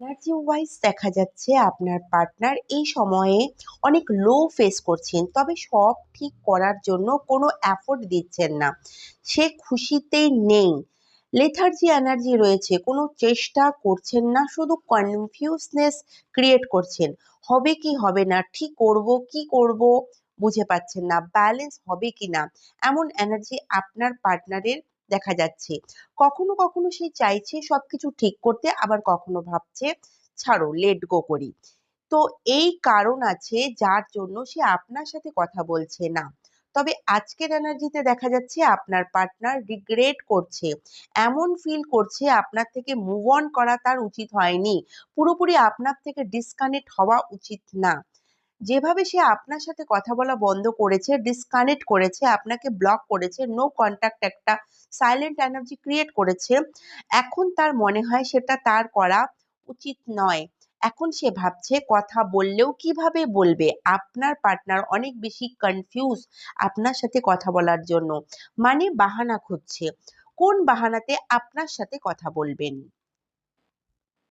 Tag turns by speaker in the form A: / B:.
A: Energy wise দেখা যাচ্ছে আপনার পার্টনার এই সময়ে অনেক লো ফেস করছেন, তবে সব ঠিক করার জন্য কোনো এফোর্ট দিচ্ছেন না। সে খুশিতেই নেই। লেথার্জি এনার্জি রয়েছে, কোনো চেষ্টা করছেন না, শুধু কনফিউজনেস ক্রিয়েট করছেন। হবে কি হবে না, ঠিক করব, কি করব বুঝে পাচ্ছেন না ব্যালেন্স হবে কি না? এমন এনার্জি আপনার পার্টনারের দেখা যাচ্ছে। কখনো কখনো সে চাইছে সবকিছু ঠিক করতে, আবার কখনো ভাবছে, ছাড়ো লেট গো করি। তো এই কারণ আছে যার জন্য সে আপনার সাথে কথা বলছে না। তবে আজকের এনার্জিতে দেখা যাচ্ছে আপনার পার্টনার রিগ্রেট করছে। এমন ফিল করছে আপনার থেকে মুভ অন করা তার উচিত হয়নি। পুরোপুরি আপনার থেকে ডিসকানেক্ট হওয়া উচিত না। যেভাবে সে আপনার সাথে কথা বলা বন্ধ করেছে ডিসকানেক্ট করেছে, আপনাকে ব্লক করেছে নো কন্ট্যাক্ট একটা সাইলেন্ট এনার্জি ক্রিয়েট করেছে, এখন তার মনে হয় সেটা তার করা উচিত নয়। এখন সে ভাবছে কথা বললেও কীভাবে বলবে? আপনার পার্টনার অনেক বেশি কনফিউজ আপনার সাথে কথা বলার জন্য। মানে বাহানা খুঁজছে। কোন বাহানাতে আপনার সাথে কথা বলবেন?